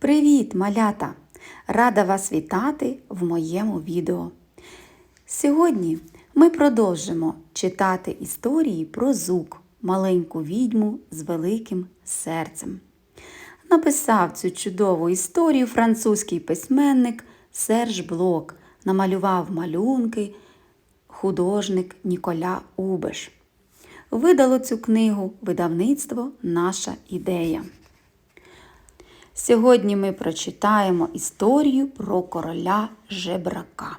Привіт, малята! Рада вас вітати в моєму відео. Сьогодні ми продовжимо читати історії про зук, маленьку відьму з великим серцем. Написав цю чудову історію французький письменник Серж Блок, намалював малюнки художник Ніколя Убеш. Видало цю книгу видавництво Наша ідея. Сьогодні ми прочитаємо історію про короля жебрака.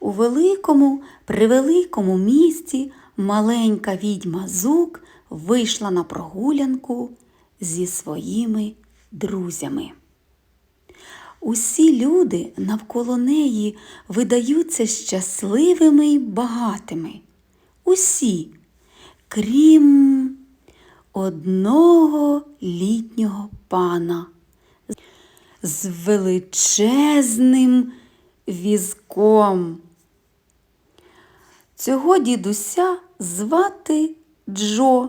У великому, превеликому місті маленька відьма Зук вийшла на прогулянку зі своїми друзями. Усі люди навколо неї видаються щасливими й багатими. Усі, крім одного літнього пана з величезним візком. Цього дідуся звати Джо.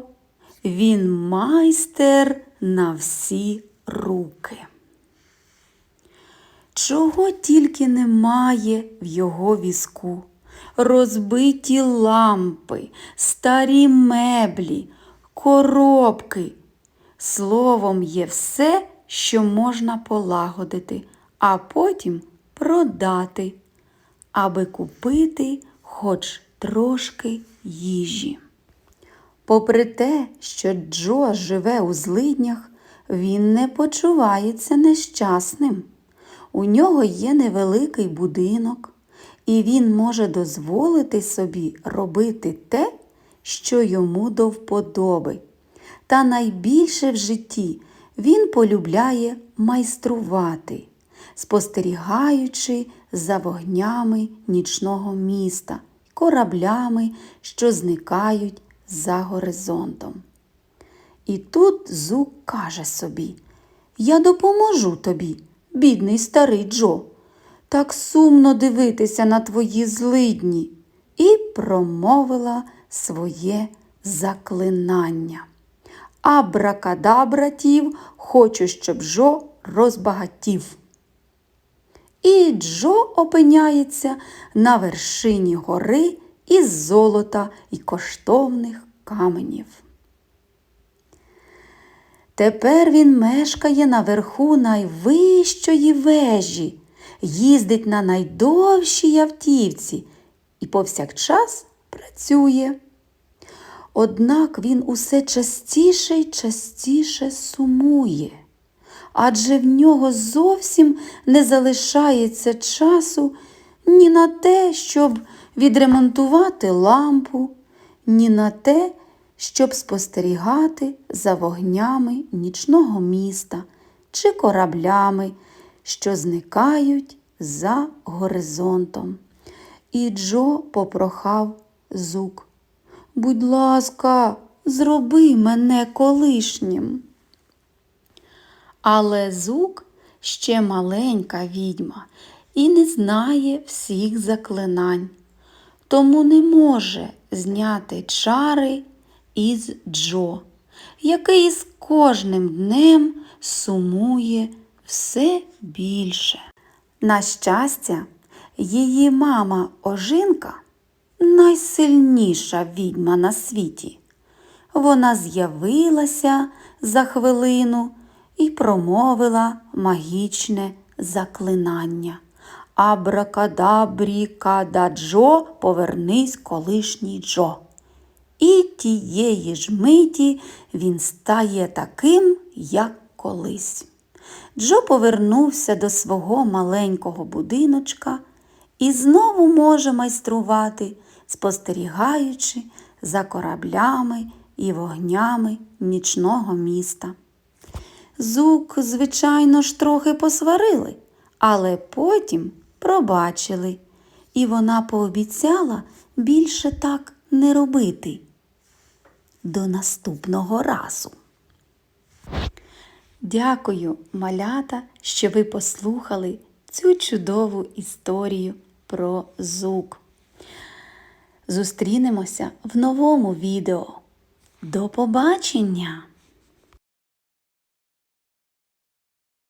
Він майстер на всі руки. Чого тільки немає в його візку. Розбиті лампи, старі меблі, коробки. Словом, є все, що можна полагодити, а потім продати, аби купити хоч трошки їжі. Попри те, що Джо живе у злиднях, він не почувається нещасним. У нього є невеликий будинок, і він може дозволити собі робити те, що йому до вподоби. Та найбільше в житті він полюбляє майструвати, спостерігаючи за вогнями нічного міста, кораблями, що зникають за горизонтом. І тут Зук каже собі Я допоможу тобі, бідний старий Джо. Так сумно дивитися на твої злидні, і промовила своє заклинання. Абракадабратів, хочу, щоб Джо розбагатів. І Джо опиняється на вершині гори із золота і коштовних каменів. Тепер він мешкає наверху найвищої вежі, їздить на найдовшій автівці і повсякчас працює. Однак він усе частіше й частіше сумує, адже в нього зовсім не залишається часу ні на те, щоб відремонтувати лампу, ні на те, щоб спостерігати за вогнями нічного міста чи кораблями, що зникають за горизонтом. І Джо попрохав зук. Будь ласка, зроби мене колишнім. Але зук ще маленька відьма і не знає всіх заклинань, тому не може зняти чари із Джо, який з кожним днем сумує все більше. На щастя, її мама Ожинка найсильніша відьма на світі. Вона з'явилася за хвилину і промовила магічне заклинання. Абракадабрі кададжо, повернись колишній Джо. І тієї ж миті він стає таким, як колись. Джо повернувся до свого маленького будиночка і знову може майструвати, спостерігаючи за кораблями і вогнями нічного міста. Зук, звичайно ж, трохи посварили, але потім пробачили, і вона пообіцяла більше так не робити. До наступного разу. Дякую, малята, що ви послухали цю чудову історію про зук. Зустрінемося в новому відео. До побачення!